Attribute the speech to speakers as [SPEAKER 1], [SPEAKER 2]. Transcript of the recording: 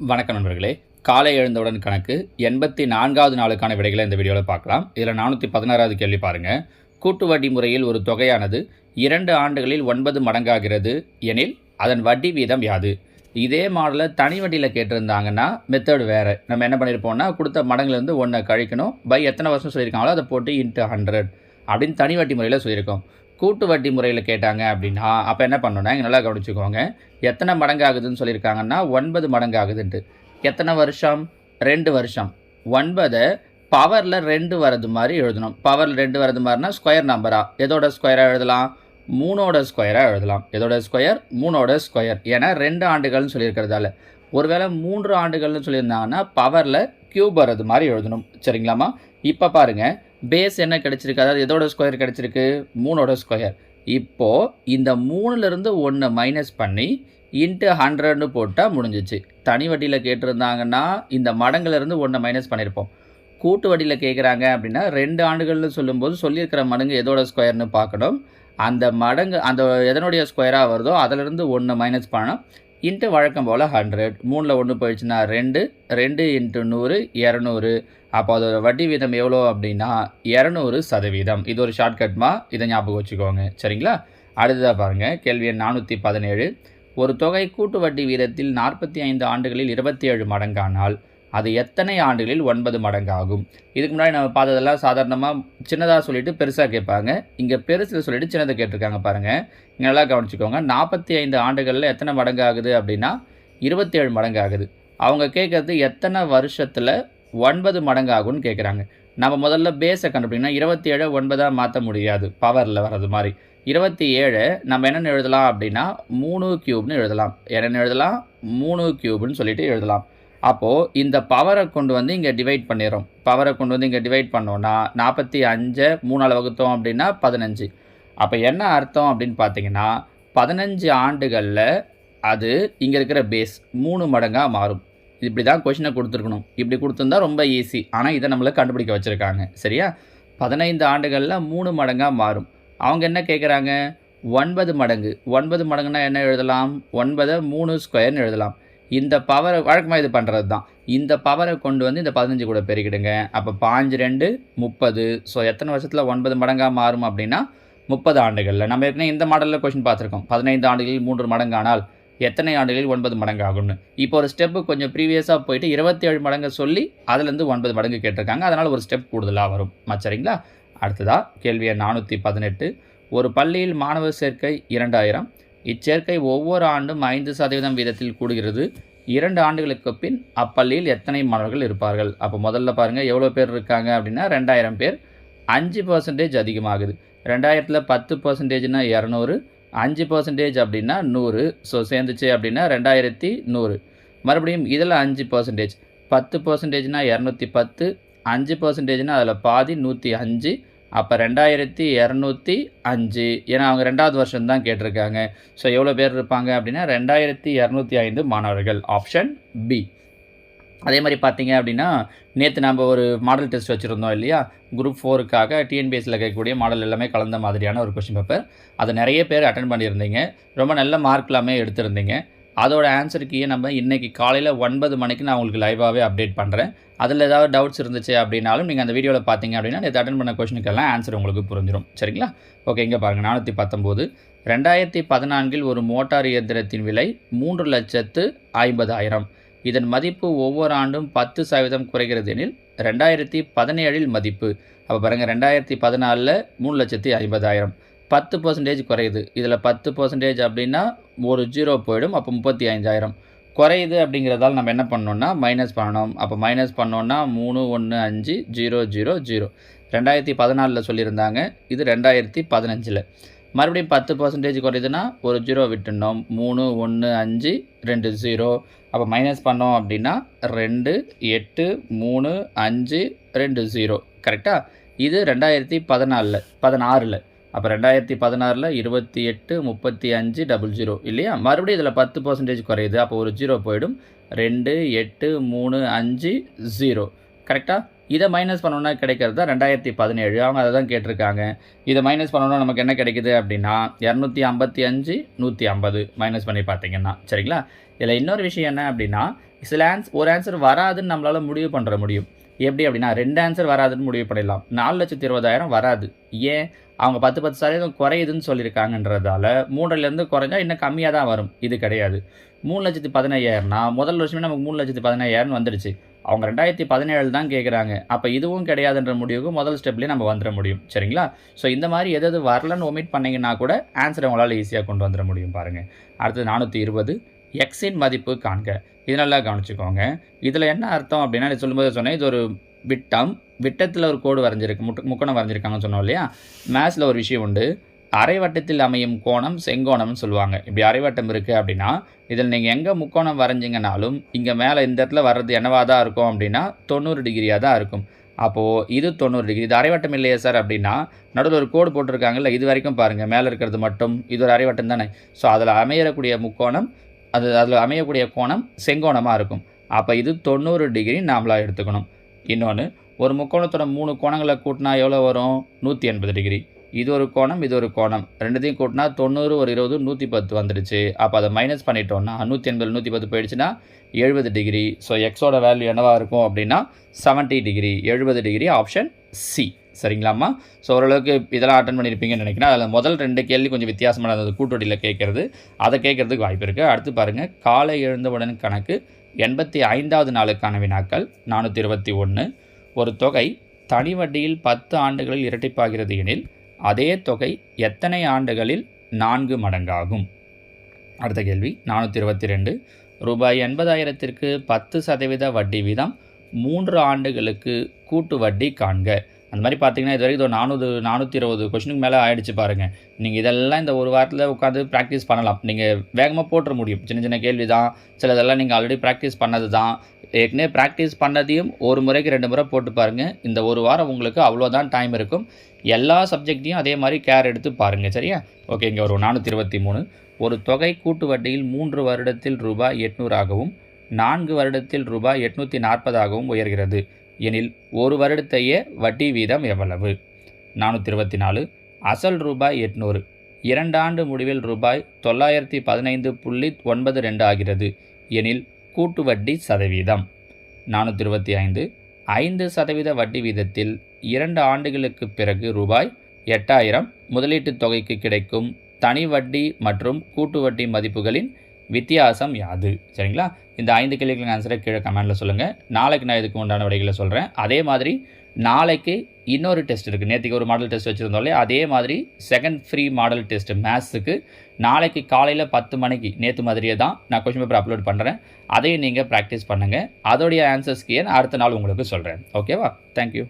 [SPEAKER 1] வணக்கம் நண்பர்களே. காலை எழுந்தவுடன் கணக்கு எண்பத்தி நான்காவது நாளுக்கான விடைகளை இந்த வீடியோவில் பார்க்கலாம். இதில் நானூற்றி பதினாறாவது கேள்வி பாருங்கள் கூட்டு வட்டி முறையில் ஒரு தொகையானது இரண்டு ஆண்டுகளில் ஒன்பது மடங்காகிறது எனில் அதன் வட்டி வீதம் யாது? இதே மாடலை தனி வட்டியில் கேட்டிருந்தாங்கன்னா மெத்தடு வேறு. நம்ம என்ன பண்ணியிருப்போம்னா கொடுத்த மடங்குலேருந்து ஒன்றை கழிக்கணும். பை எத்தனை வருஷம் சொல்லியிருக்காங்களோ அதை போட்டு இன்ட்டு ஹண்ட்ரட் அப்படின்னு தனி வட்டி முறையில் சொல்லியிருக்கோம். கூட்டு வட்டி முறையில் கேட்டாங்க அப்படின்னா அப்போ என்ன பண்ணணும்னா இங்கே நல்லா கவனிச்சுக்கோங்க. எத்தனை மடங்கு ஆகுதுன்னு சொல்லியிருக்காங்கன்னா ஒன்பது மடங்கு ஆகுதுன்ட்டு எத்தனை வருஷம்? ரெண்டு வருஷம். ஒன்பதை பவரில் ரெண்டு வரது மாதிரி எழுதணும். பவரில் ரெண்டு வரது மாதிரினா ஸ்கொயர் நம்பரா எதோட ஸ்கொயராக எழுதலாம்? மூணோட ஸ்கொயராக எழுதலாம். எதோட ஸ்கொயர் மூணோட ஸ்கொயர் ஏன்னா ரெண்டு ஆண்டுகள்னு சொல்லியிருக்கிறதால. ஒருவேளை மூன்று ஆண்டுகள்னு சொல்லியிருந்தாங்கன்னா பவரில் கியூப் வர்றது மாதிரி எழுதணும். சரிங்களாம்மா? இப்போ பாருங்கள் பேஸ் என்ன கிடச்சிருக்கு? அதாவது எதோட ஸ்கொயர் கிடச்சிருக்கு? மூணோட ஸ்கொயர் இப்போது இந்த மூணுலேருந்து ஒன்று மைனஸ் பண்ணி இன்ட்டு ஹண்ட்ரட்னு போட்டால் முடிஞ்சிச்சு. தனி வட்டியில் கேட்டிருந்தாங்கன்னா இந்த மடங்குலேருந்து ஒன்றை மைனஸ் பண்ணியிருப்போம் கூட்டு வட்டியில் கேட்குறாங்க அப்படின்னா ரெண்டு ஆண்டுகள்னு சொல்லும்போது சொல்லியிருக்கிற மடங்கு எதோட ஸ்கொயர்னு பார்க்கணும். அந்த மடங்கு அந்த எதனுடைய ஸ்கொயராக வருதோ அதிலிருந்து ஒன்று மைனஸ் பண்ணால் இன்ட்டு வழக்கம் போல் ஹண்ட்ரட் மூணில் ஒன்று போயிடுச்சுன்னா ரெண்டு ரெண்டு இன்ட்டு நூறு இரநூறு. அப்போ அதோட வட்டி வீதம் எவ்வளோ அப்படின்னா இரநூறு சதவீதம். இது ஒரு ஷார்ட்கட்மா இதை ஞாபகம் வச்சுக்கோங்க. சரிங்களா? அடுத்ததாக பாருங்கள் கேள்வி எண் நானூற்றி பதினேழு. ஒரு தொகை கூட்டு வட்டி வீதத்தில் நாற்பத்தி ஐந்து ஆண்டுகளில் இருபத்தி ஏழு மடங்கானால் அது எத்தனை ஆண்டுகளில் ஒன்பது மடங்காகும்? இதுக்கு முன்னாடி நம்ம பார்த்ததெல்லாம் சாதாரணமாக சின்னதாக சொல்லிவிட்டு பெருசாக கேட்பாங்க. இங்கே பெருசில் சொல்லிவிட்டு சின்னதை கேட்டிருக்காங்க பாருங்கள் இங்கே நல்லா கவனிச்சுக்கோங்க. நாற்பத்தி ஐந்து ஆண்டுகளில் எத்தனை மடங்கு ஆகுது அப்படின்னா இருபத்தேழு மடங்கு ஆகுது அவங்க கேட்குறது எத்தனை வருஷத்தில் ஒன்பது மடங்கு ஆகும்னு கேட்குறாங்க. நம்ம முதல்ல பேஸை கண்டுபிடிக்கணும் இருபத்தி ஏழை ஒன்பதாக மாற்ற முடியாது. பவரில் வர்றது மாதிரி. இருபத்தி ஏழை நம்ம என்னென்னு எழுதலாம் அப்படின்னா மூணு க்யூப்னு எழுதலாம். என்னென்னு எழுதலாம்? மூணு க்யூப்னு சொல்லிட்டு எழுதலாம். அப்போது இந்த பவரை கொண்டு வந்து இங்கே டிவைட் பண்ணிடுறோம். பவரை கொண்டு வந்து இங்கே டிவைட் பண்ணோன்னா நாற்பத்தி அஞ்சை மூணால் வகுத்தோம் அப்படின்னா பதினஞ்சு. அப்போ என்ன அர்த்தம் அப்படின்னு பார்த்தீங்கன்னா பதினஞ்சு ஆண்டுகளில் அது இங்கே இருக்கிற பேஸ் மூணு மடங்காக மாறும். இப்படி தான் கொஷினை கொடுத்துருக்கணும். இப்படி கொடுத்துருந்தா ரொம்ப ஈஸி ஆனால் இதை நம்மளை கண்டுபிடிக்க வச்சுருக்காங்க. சரியா? பதினைந்து ஆண்டுகளில் மூணு மடங்காக மாறும். அவங்க என்ன கேட்குறாங்க ஒன்பது மடங்கு. ஒன்பது மடங்குனா என்ன எழுதலாம்? ஒன்பதை மூணு ஸ்கொயர்னு எழுதலாம். இந்த பவரை வழக்கமாக இது பண்ணுறது தான் இந்த பவரை கொண்டு வந்து இந்த பதினஞ்சு கூட பெருக்கிடுங்க. அப்போ பாஞ்சு ரெண்டு முப்பது. ஸோ எத்தனை வருஷத்தில் ஒன்பது மடங்காக மாறும் அப்படின்னா முப்பது ஆண்டுகளில். நம்ம ஏற்கனவே இந்த மாடலில் கொஷின் பார்த்துருக்கோம். பதினைந்து ஆண்டுகளில் மூன்று மடங்கானால் எத்தனை ஆண்டுகளில் ஒன்பது மடங்கு ஆகும்னு இப்போ ஒரு ஸ்டெப்பு கொஞ்சம் ப்ரீவியஸாக போயிட்டு இருபத்தி ஏழு மடங்கு சொல்லி அதுலேருந்து ஒன்பது மடங்கு கேட்டிருக்காங்க. அதனால் ஒரு ஸ்டெப் கூடுதலாக வரும். சரிங்களா அடுத்ததாக கேள்வி நானூற்றி பதினெட்டு. ஒரு பள்ளியில் மாணவர் சேர்க்கை இரண்டாயிரம். இச்சேர்க்கை ஒவ்வொரு ஆண்டும் ஐந்து சதவீதம் வீதத்தில் கூடுகிறது. இரண்டு ஆண்டுகளுக்கு பின் அப்பள்ளியில் எத்தனை மாணவர்கள் இருப்பார்கள்? அப்போ முதல்ல பாருங்கள் எவ்வளோ பேர் இருக்காங்க அப்படின்னா ரெண்டாயிரம் பேர். அஞ்சு பர்சன்டேஜ் அதிகமாகுது. ரெண்டாயிரத்தில் பத்து பர்சன்டேஜ்னா இரநூறு. அஞ்சு பர்சன்டேஜ் அப்படின்னா நூறு. ஸோ சேர்ந்துச்சு அப்படின்னா ரெண்டாயிரத்தி நூறு. மறுபடியும் இதில் அஞ்சு பர்சன்டேஜ் பத்து பர்சன்டேஜ்னால் இரநூத்தி பத்து. அஞ்சு பர்சன்டேஜ்னால் அதில் பாதி நூற்றி அஞ்சு. அப்போ ரெண்டாயிரத்தி இரநூத்தி அஞ்சு. ஏன்னா அவங்க ரெண்டாவது வருஷம் தான் கேட்டிருக்காங்க. ஸோ எவ்வளோ பேர் இருப்பாங்க அப்படின்னா ரெண்டாயிரத்தி இரநூத்தி ஐந்து மாணவர்கள். ஆப்ஷன் பி அதே மாதிரி பார்த்தீங்க அப்படின்னா நேற்று நம்ம ஒரு மாடல் டெஸ்ட் வச்சுருந்தோம் இல்லையா? குரூப் ஃபோருக்காக டிஎன்பிஎஸ்சியில் கேட்கக்கூடிய மாடல் எல்லாமே கலந்த மாதிரியான ஒரு கொஷின் பேப்பர் அதை நிறைய பேர் அட்டன் பண்ணியிருந்தீங்க. ரொம்ப நல்ல மார்க் எல்லாமே எடுத்திருந்தீங்க. அதோட ஆன்சருக்கு நம்ம இன்றைக்கி காலையில் ஒன்பது மணிக்கு நான் உங்களுக்கு லைவாகவே அப்டேட் பண்ணுறேன் அதில் ஏதாவது டவுட்ஸ் இருந்துச்சு அப்படின்னாலும் நீங்கள் அந்த வீடியோவில் பார்த்தீங்க அப்படின்னா நேற்று அட்டன் பண்ண கொஷனுக்கெல்லாம் ஆன்சர் உங்களுக்கு புரிஞ்சிடும் சரிங்களா? ஓகே இங்கே பாருங்கள் நானூற்றி பத்தொம்போது ரெண்டாயிரத்தி பதினான்கில் ஒரு மோட்டார் இயந்திரத்தின் விலை மூன்று லட்சத்து ஐம்பதாயிரம். இதன் மதிப்பு ஒவ்வொரு ஆண்டும் பத்து சதவீதம் குறைகிறது எனில் ரெண்டாயிரத்தி பதினேழில் மதிப்பு. அப்போ பாருங்கள் ரெண்டாயிரத்தி பதினாலில் மூணு லட்சத்தி ஐம்பதாயிரம். பத்து பர்சன்டேஜ் குறையுது. இதில் பத்து பர்சன்டேஜ் அப்படின்னா ஒரு ஜீரோ போயிடும் அப்போ முப்பத்தி அஞ்சாயிரம் குறையுது அப்படிங்கிறதால நம்ம என்ன பண்ணோன்னா மைனஸ் பண்ணணும். அப்போ மைனஸ் பண்ணோன்னா மூணு ஒன்று அஞ்சு ஜீரோ ஜீரோ ஜீரோ ரெண்டாயிரத்தி பதினாலில் சொல்லியிருந்தாங்க இது ரெண்டாயிரத்தி பதினஞ்சில். மறுபடியும் பத்து பர்சன்டேஜ் குறையுதுன்னா ஒரு ஜீரோ விட்டுனோம் மூணு ஒன்று அஞ்சு ரெண்டு ஜீரோ அப்போ மைனஸ் பண்ணோம் அப்படின்னா ரெண்டு எட்டு மூணு அஞ்சு ரெண்டு ஜீரோ கரெக்டாக இது ரெண்டாயிரத்தி பதினாலில் பதினாறில். அப்போ ரெண்டாயிரத்தி பதினாறில் இருபத்தி எட்டு முப்பத்தி அஞ்சு டபுள் ஜீரோ இல்லையா? மறுபடியும் இதில் பத்து பர்சன்டேஜ் குறையுது. அப்போ ஒரு ஜீரோ போயிடும். ரெண்டு எட்டு மூணு அஞ்சு ஜீரோ கரெக்டாக இதை மைனஸ் பண்ணோன்னா கிடைக்கிறது தான் ரெண்டாயிரத்தி பதினேழு. அவங்க அதை தான் கேட்டிருக்காங்க. இதை மைனஸ் பண்ணோன்னா நமக்கு என்ன கிடைக்குது அப்படின்னா இரநூத்தி ஐம்பத்தி அஞ்சு நூற்றி ஐம்பது. மைனஸ் பண்ணி பார்த்தீங்கன்னா. சரிங்களா? இதில் இன்னொரு விஷயம் என்ன அப்படின்னா சில ஆன்ஸ் ஒரு ஆன்சர் வராதுன்னு நம்மளால் முடிவு பண்ணுற முடியும். எப்படி அப்படின்னா ரெண்டு ஆன்சர் வராதுன்னு முடிவு பண்ணிடலாம். நாலு லட்சத்தி இருபதாயிரம் வராது. ஏன்? அவங்க பத்து பத்து சதவீதம் குறையுதுன்னு சொல்லியிருக்காங்கன்றதால மூன்றிலேருந்து குறைஞ்சா இன்னும் கம்மியாக தான் வரும். இது கிடையாது. மூணு லட்சத்து பதினையாயிரம்னா முதல் வருஷமே நமக்கு மூணு லட்சத்து பதினையாயிரம் வந்துடுச்சு அவங்க ரெண்டாயிரத்தி பதினேழு தான் கேட்குறாங்க அப்போ இதுவும் கிடையாதுன்ற முடிவுக்கு முதல் ஸ்டெப்லேயே நம்ம வந்துட முடியும். சரிங்களா? ஸோ இந்த மாதிரி எது எது வரலன்னு ஒமிட் பண்ணிங்கன்னா கூட ஆன்சரை உங்களால் ஈஸியாக கொண்டு வந்துட முடியும் பாருங்கள் அடுத்தது நானூற்றி இருபது. எக்ஸின் மதிப்பு காண்க. இது நல்லா கவனிச்சுக்கோங்க. இதில் என்ன அர்த்தம் அப்படின்னா நான் சொல்லும்போது சொன்னேன் இது ஒரு விட்டம். விட்டத்தில் ஒரு கோடு வரைஞ்சிருக்கு முட்டு முக்கோணம் வரைஞ்சிருக்காங்கன்னு சொன்னோம் இல்லையா? மேத்ஸில் ஒரு விஷயம் உண்டு. அரைவட்டத்தில் அமையும் கோணம் செங்கோணம்னு சொல்லுவாங்க. இப்படி அரைவட்டம் இருக்குது அப்படின்னா இதில் நீங்கள் எங்கே முக்கோணம் வரைஞ்சிங்கனாலும் இங்கே மேலே இந்த இடத்துல வர்றது என்னவாக தான் இருக்கும் அப்படின்னா தொண்ணூறு டிகிரியாக தான் இருக்கும். அப்போது இது தொண்ணூறு டிகிரி. இது அரைவட்டம் இல்லையா சார் அப்படின்னா நடுவில் ஒரு கோடு போட்டிருக்காங்கல்ல இது வரைக்கும் பாருங்கள் மேலே இருக்கிறது மட்டும் இது ஒரு அரைவட்டம் தானே. ஸோ அதில் அமையக்கூடிய முக்கோணம் அது அதில் அமையக்கூடிய கோணம் செங்கோணமாக இருக்கும். அப்போ இது தொண்ணூறு டிகிரி நாமளாக எடுத்துக்கணும். இன்னொன்று ஒரு முக்கோணத்தோட மூணு கோணங்களை கூட்டினா எவ்வளோ வரும்? நூற்றி எண்பது டிகிரி. இது ஒரு கோணம் இது ஒரு கோணம். ரெண்டுத்தையும் கூட்டினா தொண்ணூறு ஒரு இருபது நூற்றி பத்து வந்துடுச்சு. அப்போ அதை மைனஸ் பண்ணிட்டோம்னா நூற்றி எண்பது நூற்றி பத்து போயிடுச்சுன்னா எழுபது டிகிரி. ஸோ எக்ஸோட வேல்யூ என்னவாக இருக்கும் அப்படின்னா செவன்ட்டி டிகிரி. எழுபது டிகிரி ஆப்ஷன் சி சரிங்களாம்மா? ஸோ ஓரளவுக்கு இதெல்லாம் அட்டன் பண்ணியிருப்பீங்கன்னு நினைக்கிறேன். அதில் முதல் ரெண்டு கேள்வி கொஞ்சம் வித்தியாசமான அந்த கூட்டொடியில் கேட்குறது. அதை கேட்குறதுக்கு வாய்ப்பு இருக்குது அடுத்து பாருங்கள் காலை எழுந்தவுடன் கணக்கு எண்பத்தி ஐந்தாவது நாளுக்கான வினாக்கள் நானூற்றி இருபத்தி ஒன்று ஒரு தொகை தனி வட்டியில் பத்து ஆண்டுகளில் இரட்டிப்பாகிறது எனில் அதே தொகை எத்தனை ஆண்டுகளில் நான்கு மடங்காகும்? அடுத்த கேள்வி. நானூற்றி இருபத்தி ரெண்டு. ரூபாய் எண்பதாயிரத்திற்கு பத்து சதவீத வட்டி வீதம் மூன்று ஆண்டுகளுக்கு கூட்டு வட்டி காண்க. அந்த மாதிரி பார்த்தீங்கன்னா இது வரைக்கும் இது நானூறு நானூற்றி இருபது கொஷினுக்கு மேலே ஆகிடுச்சு பாருங்கள் நீங்கள் இதெல்லாம் இந்த ஒரு வாரத்தில் உட்காந்து ப்ராக்டிஸ் பண்ணலாம். நீங்கள் வேகமாக போட்டுற முடியும். சின்ன சின்ன கேள்வி தான் சிலதெல்லாம் நீங்கள் ஆல்ரெடி ப்ராக்டிஸ் பண்ணது தான் ஏற்கனவே ப்ராக்டிஸ் பண்ணதையும் ஒரு முறைக்கு ரெண்டு முறை போட்டு பாருங்கள் இந்த ஒரு வாரம் உங்களுக்கு அவ்வளோதான் டைம் இருக்கும். எல்லா சப்ஜெக்ட்டையும் அதே மாதிரி கேர் எடுத்து பாருங்கள் சரியா? ஓகே இங்கே ஒரு நானூற்றி இருபத்தி மூணு. ஒரு தொகை கூட்டு வட்டியில் மூன்று வருடத்தில் ரூபாய் எட்நூறாகவும் நான்கு வருடத்தில் ரூபாய் எட்நூற்றி நாற்பதாகவும் உயர்கிறது. எனில் ஒரு வருடத்தையே வட்டி வீதம் எவ்வளவு? நானூற்றி இருபத்தி நாலு அசல் ரூபாய் எட்நூறு. இரண்டு ஆண்டு முடிவில் ரூபாய் தொள்ளாயிரத்தி பதினைந்து புள்ளி ஒன்பது ரெண்டு ஆகிறது. எனில் கூட்டு வட்டி சதவீதம். நானூற்றி இருபத்தி ஐந்து ஐந்து சதவீத வட்டி வீதத்தில் இரண்டு ஆண்டுகளுக்கு பிறகு ரூபாய் எட்டாயிரம் முதலீட்டுத் தொகைக்கு கிடைக்கும் தனி வட்டி மற்றும் கூட்டு வட்டி மதிப்புகளின் வித்தியாசம் யாது? சரிங்களா? இந்த ஐந்து கேள்விகளுக்கு ஆன்சரை கீழே கமெண்டில் சொல்லுங்கள் நாளைக்கு நான் இதுக்கு உண்டான விடைகளை சொல்கிறேன் அதே மாதிரி நாளைக்கு இன்னொரு டெஸ்ட் இருக்குது நேற்றுக்கு ஒரு மாடல் டெஸ்ட் வச்சுருந்தோம் இல்லையா? அதே மாதிரி செகண்ட் ஃப்ரீ மாடல் டெஸ்ட் மேத்ஸுக்கு நாளைக்கு காலையில் பத்து மணிக்கு நேற்று மாதிரியே தான் நான் கொஷின் பேப்பர் அப்லோட் பண்ணுறேன் அதையும் நீங்கள் ப்ராக்டிஸ் பண்ணுங்கள் அதோடைய ஆன்சர்ஸ்க்கு ஏன் அடுத்த நாள் உங்களுக்கு சொல்கிறேன் ஓகேவா தேங்க்யூ